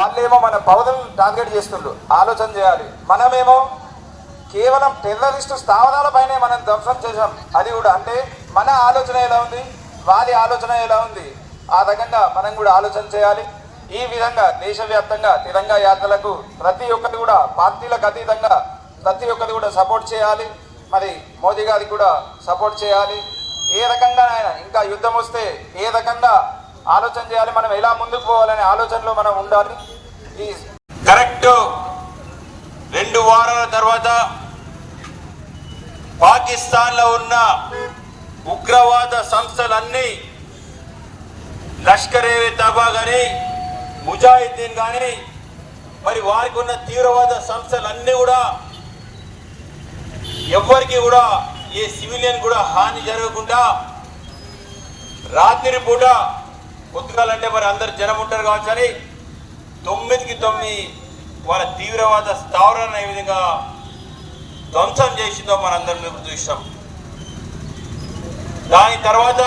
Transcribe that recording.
వాళ్ళేమో మన పౌరులు టార్గెట్ చేస్తుండ్రు. ఆలోచన చేయాలి. మనమేమో కేవలం టెర్రరిస్టు స్థావరాలపైనే మనం ధ్వంసం చేసాం అది కూడా అంటే మన ఆలోచన ఎలా ఉంది? వారి ఆలోచన ఎలా ఉంది? ఆ రకంగా మనం కూడా ఆలోచన చేయాలి. ఈ విధంగా దేశవ్యాప్తంగా తిరంగా యాత్రలకు ప్రతి ఒక్కరు కూడా పార్టీలకు అతీతంగా ప్రతి ఒక్కరు కూడా సపోర్ట్ చేయాలి. మరి మోదీ గారికి కూడా సపోర్ట్ చేయాలి. ఏ రకంగా ఆయన ఇంకా యుద్ధం వస్తే ఏ రకంగా ఆలోచన చేయాలి మనం ఎలా ముందుకు పోవాలనే ఆలోచనలో మనం ఉండాలి. ఈ కరెక్ట్ రెండు వారాల తర్వాత పాకిస్తాన్లో ఉన్న ఉగ్రవాద సంస్థలన్నీ లష్కర్ ఏ తబా కానీ ముజాహిద్దీన్ కానీ మరి వారికి ఉన్న తీవ్రవాద సంస్థలన్నీ కూడా ఎవ్వరికి కూడా ఏ సివిలియన్ కూడా హాని జరగకుండా రాత్రి పూట పొద్దుగాలంటే మరి అందరు జనం ఉంటారు కావచ్చు అని తొమ్మిదికి తొమ్మిది వాళ్ళ తీవ్రవాద స్థావరాన్ని ఏ విధంగా ధ్వంసం చేసిందో మనందరం ఇప్పుడు చూసాం దాని తర్వాత